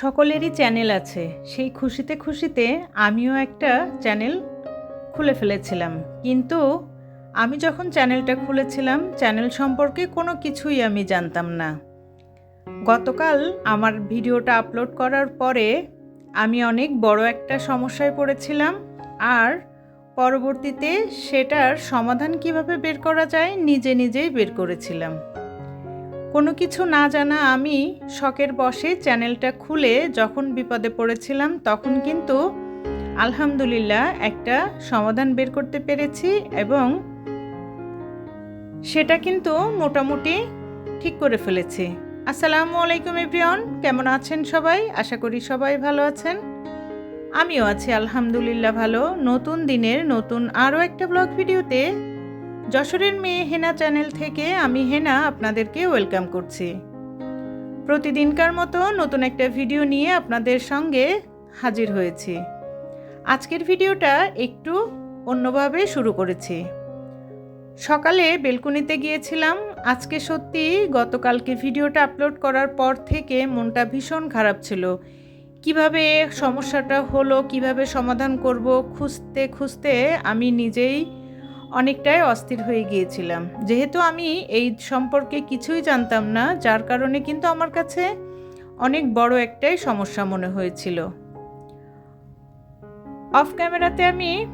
সকলেরই চ্যানেল আছে। সেই খুশিতে খুশিতে আমিও একটা চ্যানেল খুলে ফেলেছিলাম। কিন্তু আমি যখন চ্যানেলটা খুলেছিলাম, চ্যানেল সম্পর্কে কোনো কিছুই আমি জানতাম না। গতকাল আমার ভিডিওটা আপলোড করার পরে আমি অনেক বড় একটা সমস্যায় পড়েছিলাম। আর পরবর্তীতে সেটার সমাধান কীভাবে বের করা যায়, নিজে নিজেই বের করেছিলাম। কোনো কিছু না জানা আমি শখের বসে চ্যানেলটা খুলে যখন বিপদে পড়েছিলাম তখন কিন্তু আলহামদুলিল্লাহ একটা সমাধান বের করতে পেরেছি এবং সেটা কিন্তু মোটামুটি ঠিক করে ফেলেছি। আসসালামু আলাইকুম এভরিওয়ান, কেমন আছেন সবাই? আশা করি সবাই ভালো আছেন। আমিও আছি আলহামদুলিল্লাহ ভালো। নতুন দিনের নতুন আরও একটা ব্লগ ভিডিওতে যশোরের মেয়ে হেনা চ্যানেল থেকে আমি হেনা আপনাদেরকে ওয়েলকাম করছি। প্রতিদিনকার মতো নতুন একটা ভিডিও নিয়ে আপনাদের সঙ্গে হাজির হয়েছি। আজকের ভিডিওটা একটু অন্যভাবে শুরু করেছি। সকালে বেলকুনিতে গিয়েছিলাম। আজকে সত্যি গতকালকে ভিডিওটা আপলোড করার পর থেকে মনটা ভীষণ খারাপ ছিল। কীভাবে সমস্যাটা হলো, কীভাবে সমাধান করব খুঁজতে খুঁজতে আমি নিজেই অনেকটাই অস্থির হয়ে গিয়েছিলাম। যেহেতু আমি এই সম্পর্কে কিছুই জানতাম না, যার কারণে কিন্তু আমার কাছে অনেক বড় একটাই সমস্যা মনে হয়েছিল। অফ ক্যামেরাতে আমি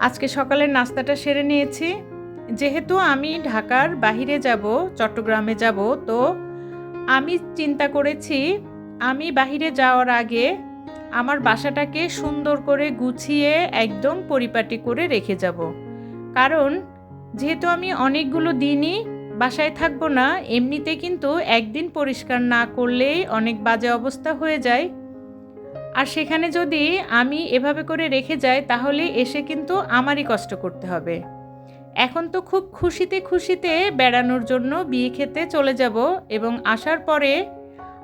আজকে সকালের নাস্তাটা সেরে নিয়েছি। যেহেতু আমি ঢাকার বাহিরে যাব, চট্টগ্রামে যাব, তো আমি চিন্তা করেছি, আমি বাহিরে যাওয়ার আগে আমার বাসাটাকে সুন্দর করে গুছিয়ে একদম পরিপাটি করে রেখে যাব। কারণ যেহেতু আমি অনেকগুলো দিনই বাসায় থাকব না এমনিতে কিন্তু একদিন পরিষ্কার না করলেই অনেক বাজে অবস্থা হয়ে যায়। আর সেখানে যদি আমি এভাবে করে রেখে যাই তাহলে এসে কিন্তু আমারই কষ্ট করতে হবে। এখন তো খুব খুশিতে খুশিতে বেড়ানোর জন্য বিয়ে খেতে চলে যাব এবং আসার পরে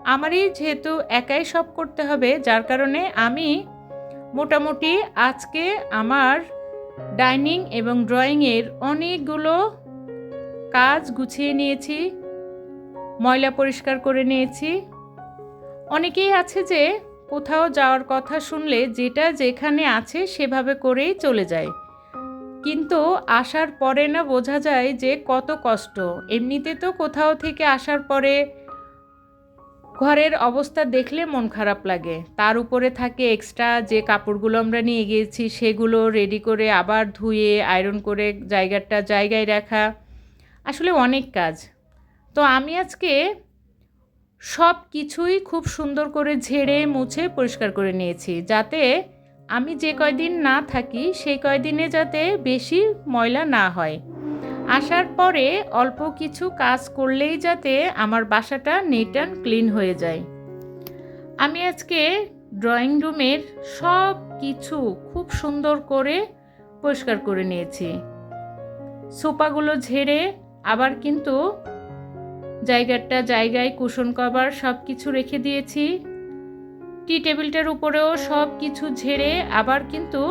আমারই যেহেতু একাই সব করতে হবে, যার কারণে আমি মোটামুটি আজকে আমার ডাইনিং এবং ড্রয়িংয়ের অনেকগুলো কাজ গুছিয়ে নিয়েছি, ময়লা পরিষ্কার করে নিয়েছি। অনেকেই আছে যে কোথাও যাওয়ার কথা শুনলে যেটা যেখানে আছে সেভাবে করেই চলে যায়। কিন্তু আসার পরে না বোঝা যায় যে কত কষ্ট। এমনিতে তো কোথাও থেকে আসার পরে ঘরের অবস্থা দেখলে মন খারাপ লাগে। তার উপরে থাকে এক্সট্রা যে কাপড়গুলো আমরা নিয়ে গিয়েছি, সেগুলো রেডি করে আবার ধুয়ে আয়রন করে জায়গাটা জায়গায় রাখা। আসলে অনেক কাজ। তো আমি আজকে সব কিছুই খুব সুন্দর করে ঝেড়ে, মুছে পরিষ্কার করে নিয়েছি। যাতে আমি যে কয়দিন না থাকি, সেই কয়দিনে যাতে বেশি ময়লা না হয়। আসার পরে অল্প কিছু কাজ করলেই যাতে আমার বাসাটা নিট অ্যান্ড ক্লিন হয়ে যায়। আমি আজকে ড্রয়িং রুমের সব কিছু খুব সুন্দর করে পরিষ্কার করে নিয়েছি। সোফাগুলো ঝেড়ে আবার কিন্তু জায়গাটা জায়গায় কুশন কভার সব কিছু রেখে দিয়েছি। টি টেবিলটার উপরেও সব কিছু ঝেড়ে আবার কিন্তু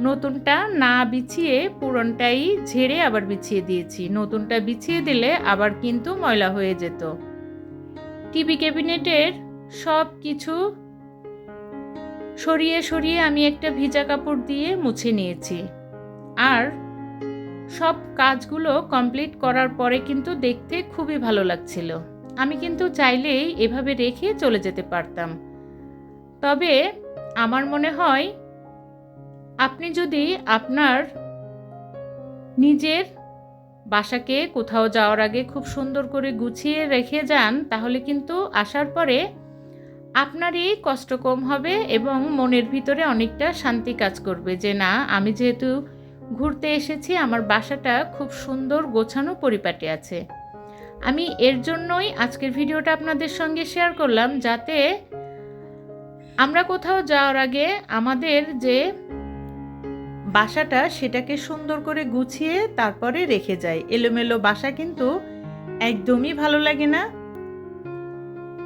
নতুনটা না বিছিয়ে পুরনটাই ঝেড়ে আবার বিছিয়ে দিয়েছি। নতুনটা বিছিয়ে দিলে আবার কিন্তু ময়লা হয়ে যেত। টিভি ক্যাবিনেটের সব কিছু সরিয়ে সরিয়ে আমি একটা ভিজা কাপড় দিয়ে মুছে নিয়েছি। আর সব কাজগুলো কমপ্লিট করার পরে কিন্তু দেখতে খুবই ভালো লাগছিল। আমি কিন্তু চাইলেই এভাবে রেখে চলে যেতে পারতাম। তবে আমার মনে হয় আপনি যদি আপনার নিজের বাসাকে কোথাও যাওয়ার আগে খুব সুন্দর করে গুছিয়ে রেখে যান, তাহলে কিন্তু আসার পরে আপনারই কষ্ট কম হবে এবং মনের ভিতরে অনেকটা শান্তি কাজ করবে যে, না, আমি যেহেতু ঘুরতে এসেছি, আমার বাসাটা খুব সুন্দর গোছানো পরিপাটি আছে। আমি এর জন্যই আজকের ভিডিওটা আপনাদের সঙ্গে শেয়ার করলাম, যাতে আমরা কোথাও যাওয়ার আগে আমাদের যে বাসাটা সেটাকে সুন্দর করে গুছিয়ে তারপরে রেখে যায় এলোমেলো বাসা কিন্তু একদমই ভালো লাগে না।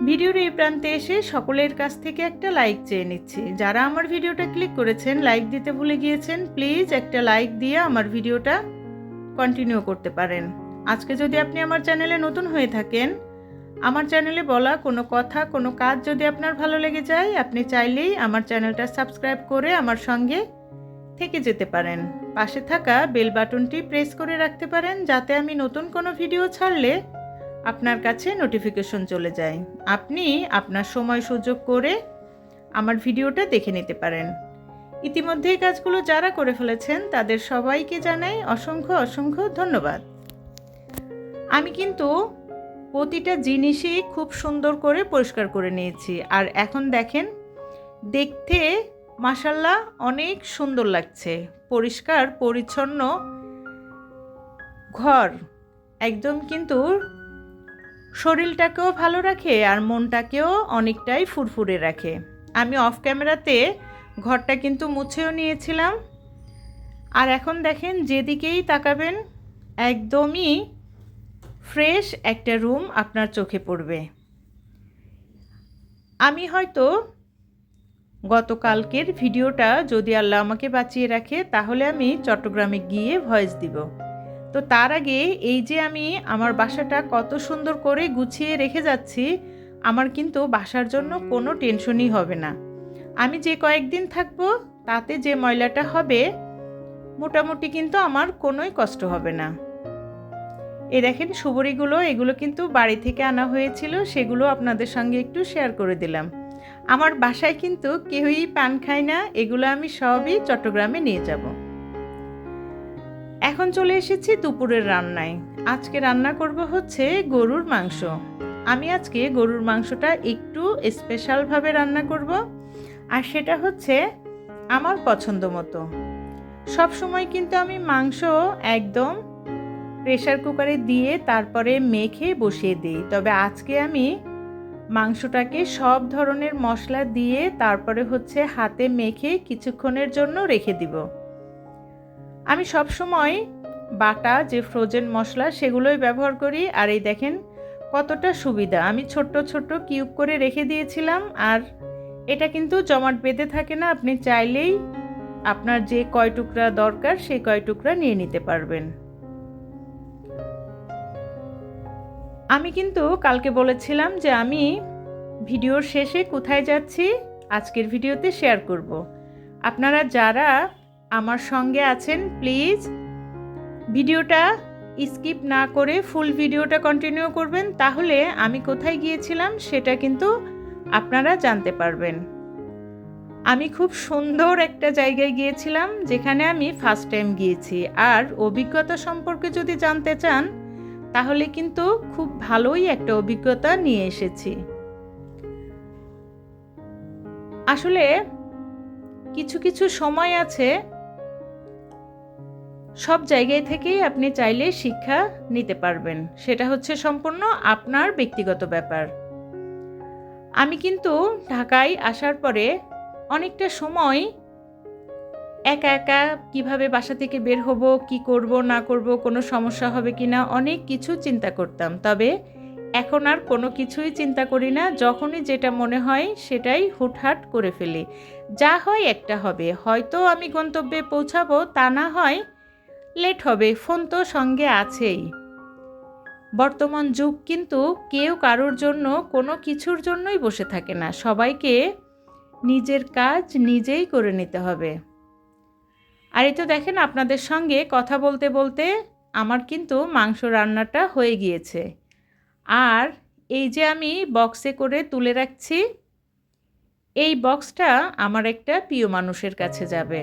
ভিডিওর এই প্রান্তে এসে সকলের কাছ থেকে একটা লাইক চেয়ে নিচ্ছি। যারা আমার ভিডিওটা ক্লিক করেছেন, লাইক দিতে ভুলে গিয়েছেন, প্লিজ একটা লাইক দিয়ে আমার ভিডিওটা কন্টিনিউ করতে পারেন। আজকে যদি আপনি আমার চ্যানেলে নতুন হয়ে থাকেন, আমার চ্যানেলে বলা কোনো কথা, কোনো কাজ যদি আপনার ভালো লেগে যায়, আপনি চাইলেই আমার চ্যানেলটা সাবস্ক্রাইব করে আমার সঙ্গে থেকে যেতে পারেন। পাশে থাকা বেল বাটনটি প্রেস করে রাখতে পারেন যাতে আমি নতুন কোনো ভিডিও ছাড়লে আপনার কাছে নোটিফিকেশন চলে যায়। আপনি আপনার সময় সুযোগ করে আমার ভিডিওটা দেখে নিতে পারেন। ইতিমধ্যে এই কাজগুলো যারা করে ফেলেছেন, তাদের সবাইকে জানাই অসংখ্য অসংখ্য ধন্যবাদ। আমি কিন্তু প্রতিটা জিনিসই খুব সুন্দর করে পরিষ্কার করে নিয়েছি। আর এখন দেখেন, দেখতে মাসাল্লাহ অনেক সুন্দর লাগছে। পরিষ্কার, পরিচ্ছন্ন ঘর। একদম কিন্তু শরীরটাকেও ভালো রাখে আর মনটাকেও অনেকটাই ফুরফুরে রাখে। আমি অফ ক্যামেরাতে ঘরটা কিন্তু মুছেও নিয়েছিলাম। আর এখন দেখেন, যেদিকেই তাকাবেন, একদমই ফ্রেশ একটা রুম আপনার চোখে পড়বে। আমি হয়তো গতকালকের ভিডিওটা যদি আল্লাহ আমাকে বাঁচিয়ে রাখে, তাহলে আমি চট্টগ্রামে গিয়ে ভয়েস দিব। তো তার আগে এই যে আমি আমার বাসাটা কত সুন্দর করে গুছিয়ে রেখে যাচ্ছি, আমার কিন্তু বাসার জন্য কোনো টেনশনই হবে না। আমি যে কয়েকদিন থাকব, তাতে যে ময়লাটা হবে, মোটামুটি কিন্তু আমার কোনোই কষ্ট হবে না। এ দেখেন সুবরিগুলো এগুলো কিন্তু বাড়ি থেকে আনা হয়েছিল, সেগুলো আপনাদের সঙ্গে একটু শেয়ার করে দিলাম। আমার বাসায় কিন্তু কেউই পান খায় না, এগুলো আমি সবই চট্টগ্রামে নিয়ে যাব। এখন চলে এসেছি দুপুরের রান্নায়। আজকে রান্না করব হচ্ছে গরুর মাংস। আমি আজকে গরুর মাংসটা একটু স্পেশালভাবে রান্না করব, আর সেটা হচ্ছে আমার পছন্দ মতো। সব সময় কিন্তু আমি মাংস একদম প্রেশার কুকারে দিয়ে তারপরে মেখে বসিয়ে দিই, তবে আজকে আমি মাংসটাকে সব ধরনের মশলা দিয়ে তারপরে হচ্ছে হাতে মেখে কিছুক্ষণের জন্য রেখে দিব। আমি সব সময় বাটা যে ফ্রোজেন মশলা সেগুলোই ব্যবহার করি। আর এই দেখেন কতটা সুবিধা। আমি ছোট্ট ছোট্ট কিউব করে রেখে দিয়েছিলাম। আর এটা কিন্তু জমাট বেঁধে থাকে না। আপনি চাইলেই আপনার যে কয় টুকরা দরকার সেই কয় টুকরা নিয়ে নিতে পারবেন। আমি কিন্তু কালকে বলেছিলাম যে আমি ভিডিওর শেষে কোথায় যাচ্ছি, আজকের ভিডিওতে শেয়ার করব। আপনারা যারা আমার সঙ্গে আছেন, প্লিজ ভিডিওটা স্কিপ না করে ফুল ভিডিওটা কন্টিনিউ করবেন, তাহলে আমি কোথায় গিয়েছিলাম সেটা কিন্তু আপনারা জানতে পারবেন। আমি খুব সুন্দর একটা জায়গায় গিয়েছিলাম, যেখানে আমি ফার্স্ট টাইম গিয়েছি। আর অভিজ্ঞতা সম্পর্কে যদি জানতে চান তাহলে কিন্তু খুব ভালোই একটা অভিজ্ঞতা নিয়ে এসেছি। আসলে কিছু কিছু সময় আছে, সব জায়গায় থেকেই আপনি চাইলে শিক্ষা নিতে পারবেন। সেটা হচ্ছে সম্পূর্ণ আপনার ব্যক্তিগত ব্যাপার। আমি কিন্তু ঢাকায় আসার পরে অনেকটা সময় একা একা কীভাবে বাসা থেকে বের হব, কি করব, না করব, কোনো সমস্যা হবে কি না, অনেক কিছু চিন্তা করতাম। তবে এখন আর কোনো কিছুই চিন্তা করি না, যখনই যেটা মনে হয় সেটাই হুটহাট করে ফেলি। যা হয় একটা হবে। হয়তো আমি গন্তব্যে পৌঁছাবো, তা না হয় লেট হবে। ফোন তো সঙ্গে আছেই। বর্তমান যুগ কিন্তু কেউ কারোর জন্য কোনো কিছুর জন্যই বসে থাকে না। সবাইকে নিজের কাজ নিজেই করে নিতে হবে। আর এই তো দেখেন আপনাদের সঙ্গে কথা বলতে বলতে আমার কিন্তু মাংস রান্নাটা হয়ে গিয়েছে। আর এই যে আমি বক্সে করে তুলে রাখছি, এই বক্সটা আমার একটা প্রিয় মানুষের কাছে যাবে।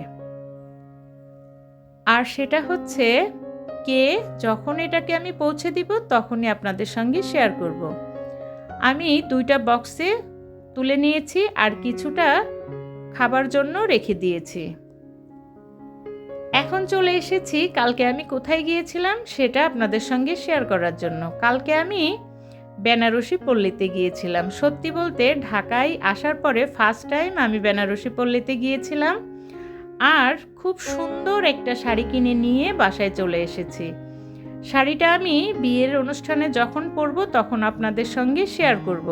আর সেটা হচ্ছে, কে যখন এটাকে আমি পৌঁছে দিব তখনই আপনাদের সঙ্গে শেয়ার করব। আমি দুইটা বক্সে তুলে নিয়েছি আর কিছুটা খাবার জন্য রেখে দিয়েছি। এখন চলে এসেছি, কালকে আমি কোথায় গিয়েছিলাম সেটা আপনাদের সঙ্গে শেয়ার করার জন্য। কালকে আমি বেনারসি পল্লীতে গিয়েছিলাম। সত্যি বলতে ঢাকায় আসার পরে ফার্স্ট টাইম আমি বেনারসি পল্লীতে গিয়েছিলাম আর খুব সুন্দর একটা শাড়ি কিনে নিয়ে বাসায় চলে এসেছি। শাড়িটা আমি বিয়ের অনুষ্ঠানে যখন পরব তখন আপনাদের সঙ্গে শেয়ার করব।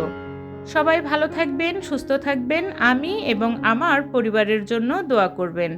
সবাই ভালো থাকবেন, সুস্থ থাকবেন, আমি এবং আমার পরিবারের জন্য দোয়া করবেন।